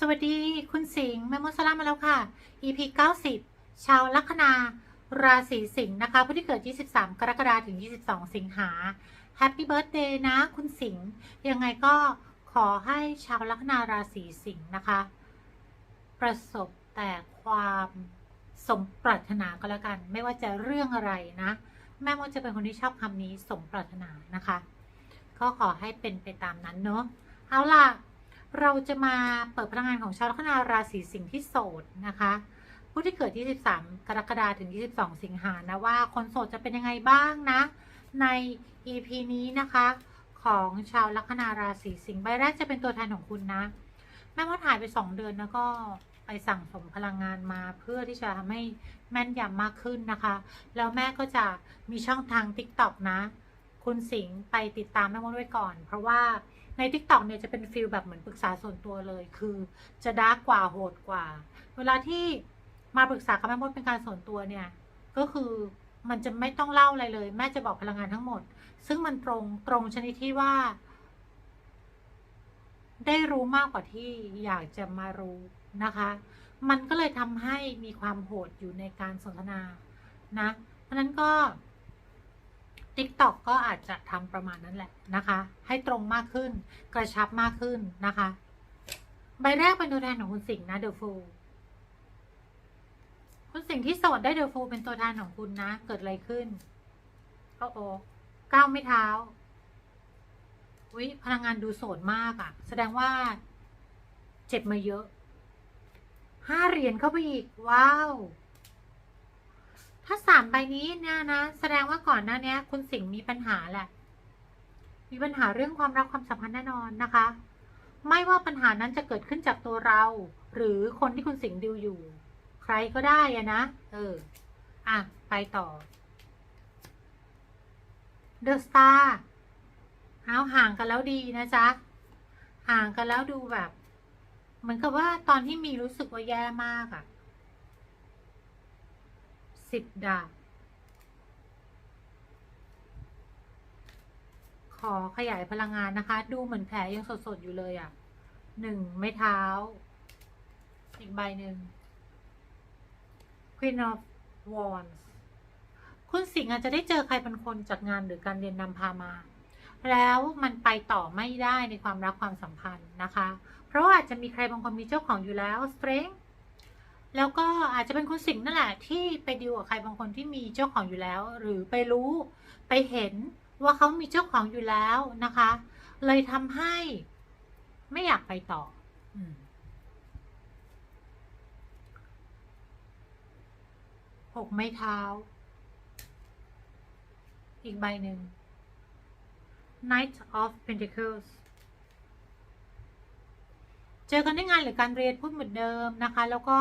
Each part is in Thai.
สวัสดีคุณสิงห์แม่มดสลามมาแล้วค่ะ EP 90 ชาวลัคนา ราศีสิงห์นะคะ ผู้ที่เกิด 23 กรกฎาคมถึง 22 สิงหา Happy Birthday นะ คุณสิงห์ยังไงก็ขอให้ชาวลัคนาราศีสิงห์นะคะ ประสบแต่ความสมปรารถนาก็แล้วกัน ไม่ว่าจะเรื่องอะไรนะ แม่มดจะเป็นคนที่ชอบคำนี้สมปรารถนานะคะ ก็ขอให้เป็นไปตามนั้นเนาะเอาล่ะ เราจะมาเปิดพลังงานของชาวลัคนาราศีสิงห์ที่โสดนะคะ ผู้ที่เกิด 23 กรกฎาคมถึง 22 สิงหานะว่าคนโสดจะเป็นยังไงบ้างนะ ใน EP นี้นะคะ ของชาวลัคนาราศีสิงห์ใบแรกจะเป็นตัวแทนของคุณนะ แม่มดถ่ายไป 2 เดือนแล้วก็ไปสั่งสมพลังงานมาเพื่อที่จะทำให้แม่นยำมากขึ้นนะคะ แล้วแม่ก็จะมีช่องทาง TikTok นะ คุณสิงห์ไปติดตามแม่มดไว้ก่อน เพราะว่า ใน TikTok เนี่ยจะเป็นฟิลแบบเหมือนปรึกษาส่วนตัวเลย คือจะดาร์กกว่าโหดกว่า เวลาที่มาปรึกษากับแม่มดเป็นการส่วนตัวเนี่ย ก็คือมันจะไม่ต้องเล่าอะไรเลย แม่จะบอกพลังงานทั้งหมด ซึ่งมันตรงตรงชนิดที่ว่า ได้รู้มากกว่าที่อยากจะมารู้นะคะ มันก็เลยทำให้มีความโหดอยู่ในการสนทนานะ เพราะฉะนั้นก็ TikTok ก็อาจจะทำประมาณนั้นแหละนะคะ ให้ตรงมากขึ้น กระชับมากขึ้นนะคะ ใบแรกเป็นตัวแทนของคุณสิงห์นะเดอะฟูคุณสิงห์ที่โสดได้เดอะฟูเป็นตัวแทนของคุณนะ เกิดอะไรขึ้นโอ้โอ้ก้าวไม่เท้าวิพลังงานดูโสดมากอะ่ะ แสดงว่า เจ็บมาเยอะห้าเหรียญเข้าไปอีก ว้าว ถ้าสามใบนี้เนี่ยนะ แสดงว่าก่อนหน้านี้คุณสิงห์มีปัญหาแหละ มีปัญหาเรื่องความรักความสัมพันธ์แน่นอนนะคะ ไม่ว่าปัญหานั้นจะเกิดขึ้นจากตัวเรา หรือคนที่คุณสิงห์ดูอยู่ ใครก็ได้อะนะ เออ อะ ไปต่อ The Star เอาห่างกันแล้วดีนะจ๊ะ ห่างกันแล้วดูแบบ เหมือนกับว่าตอนที่มีรู้สึกว่าแย่มากอะ สิบดาบ ขอขยายพลังงานนะคะ ดูเหมือนแผลยังสดๆ อยู่เลยอะ่ะหนึ่งไม้เท้า อีกใบหนึ่ง Queen of Wands คุณสิงห์อาจจะได้เจอใครเป็นคนจากงานหรือการเรียนนำพามา แล้วมันไปต่อไม่ได้ในความรักความสัมพันธ์นะคะ เพราะอาจจะมีใครบางคนมีเจ้าของอยู่แล้ว Strength แล้วก็อาจจะเป็นคุณสิงห์นั่นแหละที่ไปดีลกับใครบางคนที่มีเจ้าของอยู่แล้ว หรือไปรู้ไปเห็นว่าเขามีเจ้าของอยู่แล้วนะคะ เลยทำให้ไม่อยากไปต่ออหกไม้เท้า อีกใบหนึ่ง Knight of Pentacles จอกันได้งานหรือการเรียนพูดเหมือนเดิมนะคะ แล้วก็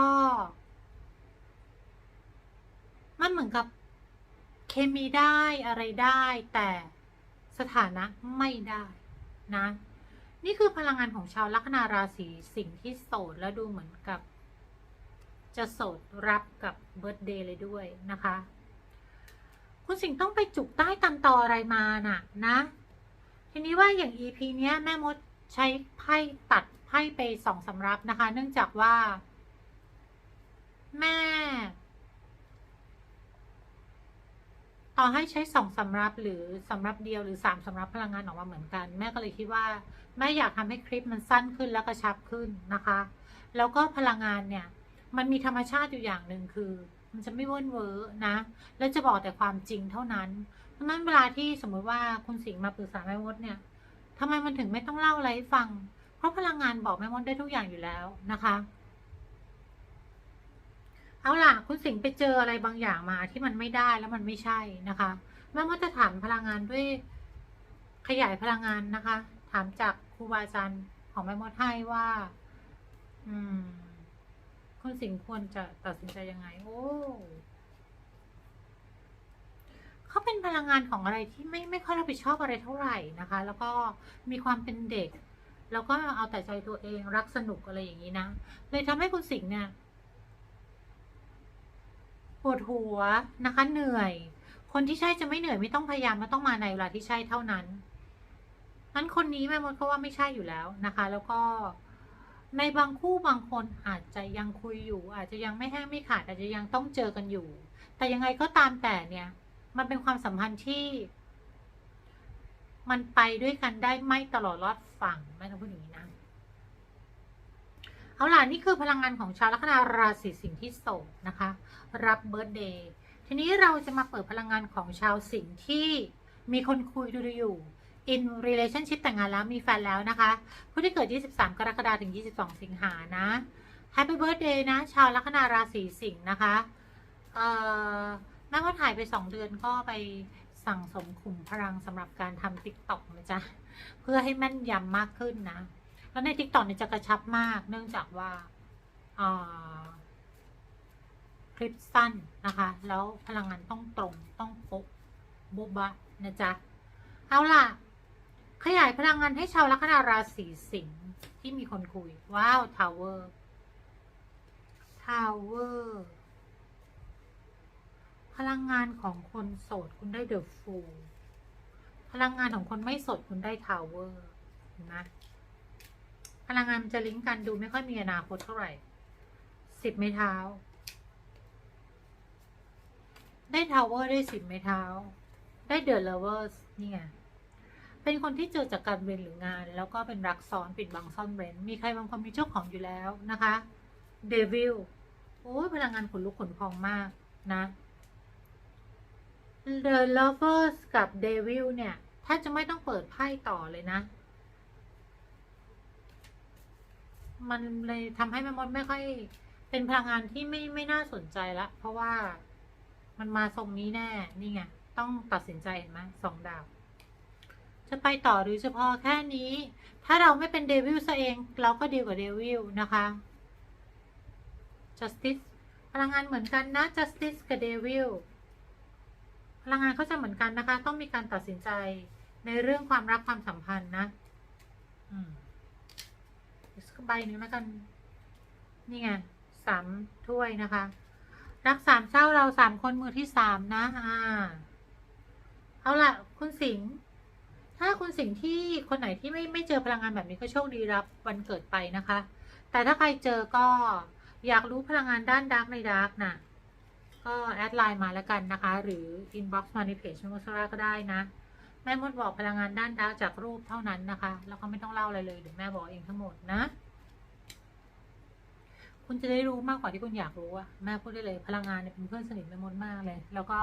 มันเหมือนกับเคมีได้อะไรได้ แต่สถานะไม่ได้นะ นี่คือพลังงานของชาวลัคนาราศีสิงห์ที่โสดแล้วดูเหมือนกับ จะโสดรับกับเบิร์ตเดย์เลยด้วยนะคะ คุณสิงห์ต้องไปจุกใต้ตำตออะไรมาน่ะนะ ทีนี้ว่าอย่าง EP เนี้ยแม่มดใช้ไพ่ตัด ไพ่ไปสองสำรับนะคะ เนื่องจากว่า แม่ ต่อให้ใช้สองสำรับหรือสำรับเดียวหรือสามสำรับพลังงานออกมาเหมือนกัน แม่ก็เลยคิดว่า แม่อยากทำให้คลิปมันสั้นขึ้นแล้วกระชับขึ้นนะคะ แล้วก็พลังงานเนี่ย มันมีธรรมชาติอยู่อย่างหนึ่งคือ มันจะไม่เวิร์นเวอร์นะ แล้วจะบอกแต่ความจริงเท่านั้นเพราะนั้นเวลาที่สมมติว่าคุณสิงห์มาปรึกษาแม่มดเนี่ยทำไมมันถึงไม่ต้องเล่าอะไรให้ฟัง ราะพลังงานบอกแม่มดได้ทุกอย่างอยู่แล้วนะคะ เอาล่ะ คุณสิงห์ไปเจออะไรบางอย่างมาที่มันไม่ได้แล้วมันไม่ใช่นะคะ แม่มดจะถามพลังงานด้วยขยายพลังงานนะคะ ถามจากครูบาอาจารย์ของแม่มดให้ว่า อืม คุณสิงห์ควรจะตัดสินใจยังไง โอ้เขาเป็นพลังงานของอะไรที่ไม่ไม่ค่อยรับผิดชอบอะไรเท่าไหร่นะคะ แล้วก็มีความเป็นเด็ก แล้วก็เอาแต่ใจตัวเองรักสนุกอะไรอย่างนี้นะเลยทำให้คุณสิงห์เนี่ยปวดหัวนะคะเหนื่อย คนที่ใช่จะไม่เหนื่อยไม่ต้องพยายามไม่ต้องมาในเวลาที่ใช่เท่านั้นนั้นคนนี้แม่มดก็ว่าไม่ใช่อยู่แล้วนะคะ แล้วก็ในบางคู่บางคนอาจจะยังคุยอยู่ อาจจะยังไม่แห้งไม่ขาดอาจจะยังต้องเจอกันอยู่ แต่ยังไงก็ตามแต่เนี่ย มันเป็นความสัมพันธ์ที่ มันไปด้วยกันได้ไม่ตลอดรอดฝั่งไม่ต้องพูดอย่างนี้นะ เอาล่ะนี่คือพลังงานของชาวลัคนาราศีสิงห์ที่โสดนะคะ รับเบิร์ดเดย์ทีนี้เราจะมาเปิดพลังงานของชาวสิงห์ที่มีคนคุยดูอยู่ in relationship แต่งงานแล้วมีแฟนแล้วนะคะ ผู้ที่เกิด 23 กรกฎาคมถึง 22 สิงหานะ Happy Birthday นะ ชาวลัคนาราศีสิงห์นะคะ เอ่อแม่ว่าถ่ายไป 2 เดือนก็ไป สั่งสมขุมพลังสำหรับการทำ TikTok นะจ๊ะ เพื่อให้แม่นยำมากขึ้นนะ แล้วใน TikTok เนี่ยจะกระชับมาก เนื่องจากว่าคลิปสั้นนะคะ แล้วพลังงานต้องตรงต้องโป๊ะโบ๊ะบะนะจ๊ะ เอาล่ะ ขยายพลังงานให้ชาวลัคนาราศีสิงห์ที่มีคนคุย ว้าวทาวเวอร์ทาวเวอร์ พลังงานของคนโสดคุณได้เดอะฟูลพลังงานของคนไม่โสดคุณได้ทาวเวอร์เห็นไหมพลังงานจะลิงก์กันดูไม่ค่อยมีอนาคตเท่าไหร่สิบไม้เท้า ได้ทาวเวอร์ได้สิบไม้เท้า ได้เดอะเลเวอร์สนี่ไงเป็นคนที่เจอจากการเรียนหรืองาน แล้วก็เป็นรักซ้อนปิดบังซ่อนเร้นมีใครบางคนมีเจ้าของอยู่แล้วนะคะเดวิลโอ้ยพลังงานขนลุกขนพองมากนะ The Lovers กับ Devil เนี่ยถ้าจะไม่ต้องเปิดไพ่ต่อเลยนะ มันเลยทำให้แม่มดไม่ค่อย เป็นพลังงานที่ไม่ไม่น่าสนใจละ เพราะว่ามันมาทรงนี้แน่ นี่ไง ต้องตัดสินใจเห็นไหมสองดาว จะไปต่อหรือเฉพาะแค่นี้ ถ้าเราไม่เป็นเดวิลซะเอง เราก็ดีกว่าเดวิลนะคะ justice พลังงานเหมือนกันนะ justice กับ devil พลังงานเขาจะเหมือนกันนะคะ ต้องมีการตัดสินใจในเรื่องความรักความสัมพันธ์นะ อืมสักใบหนึ่งแล้วกัน นี่ไงสามถ้วยนะคะ รักสามเศร้าเราสามคนมือที่สามนะ อ่า เอาละคุณสิงห์ถ้าคุณสิงห์ที่คนไหนที่ไม่ไม่เจอพลังงานแบบนี้ก็โชคดีรับวันเกิดไปนะคะ แต่ถ้าใครเจอก็อยากรู้พลังงานด้านดาร์กในดาร์กน่ะ ก็แอดไลน์มาแล้วกันนะคะ หรือ inbox มาในเพจม o สราก็ได้นะ แม่มดบอกพลังงานด้านดาร์กจากรูปเท่านั้นนะคะ แล้วก็ไม่ต้องเล่าอะไรเลยเดี๋ยวแม่บอกเองทั้งหมดนะ คุณจะได้รู้มากกว่าที่คุณอยากรู้อะแม่พูดได้เลยพลังงานเนี่ยเป็นเพื่อนสนิทแม่มดมากเลย แล้วก็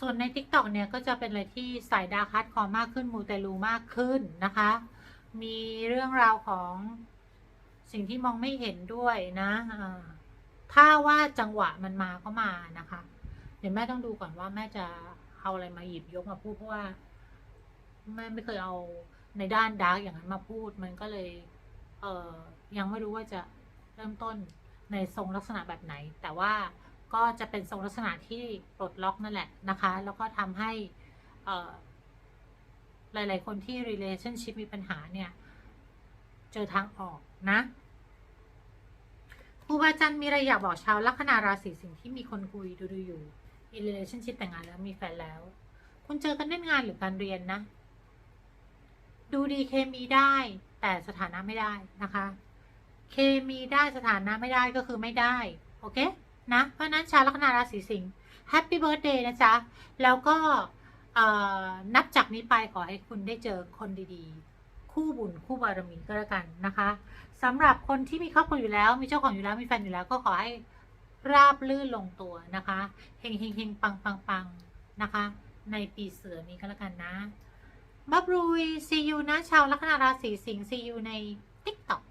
ส่วนใน t ิ k t o k เนี่ยก็จะเป็นอะไรที่สายดาร์คฮาร์ดคอมากขึ้นมูเตลูมากขึ้นนะคะ มีเรื่องราวของสิ่งที่มองไม่เห็นด้วยนะอ่า ถ้าว่าจังหวะมันมาก็มานะคะ เดี๋ยวแม่ต้องดูก่อนว่าแม่จะเอาอะไรมาหยิบยกมาพูดเพราะว่าแม่ไม่เคยเอาในด้านดาร์กอย่างนั้นมาพูด มันก็เลย เออยังไม่รู้ว่าจะเริ่มต้นในทรงลักษณะแบบไหน แต่ว่าก็จะเป็นทรงลักษณะที่ปลดล็อกนั่นแหละนะคะ แล้วก็ทำให้หลาย ๆ คนที่ relationship มีปัญหาเนี่ย เจอทางออกนะ ครูบาอาจารย์มีอะไรอยากบอกชาวลัคนาราศีสิงห์ที่มีคนคุยดูดูอยู่ in relationship แต่งงานแล้วมีแฟนแล้ว คุณเจอกันเล่นงานหรือการเรียนนะ ดูดีเคมีได้ แต่สถานะไม่ได้นะคะ เคมีได้สถานะไม่ได้ก็คือไม่ได้ โอเค นะ เพราะนั้นชาวลัคนาราศีสิงห์แฮปปี้เบิร์ดเดย์นะจ๊ะ แล้วก็นับจากนี้ไปขอให้คุณได้เจอคนดีๆ คู่บุญคู่บารมีก็แล้วกันนะคะ สำหรับคนที่มีครอบครัวอยู่แล้ว มีเจ้าของอยู่แล้วมีแฟนอยู่แล้วก็ขอให้ราบลื่นลงตัวนะคะเฮงเฮงเฮงปังปังปังนะคะ ในปีเสือนี้ก็แล้วกันนะบับรุยซียูนะชาวลัคนาราศีสิงห์ซียูในทิกต็อก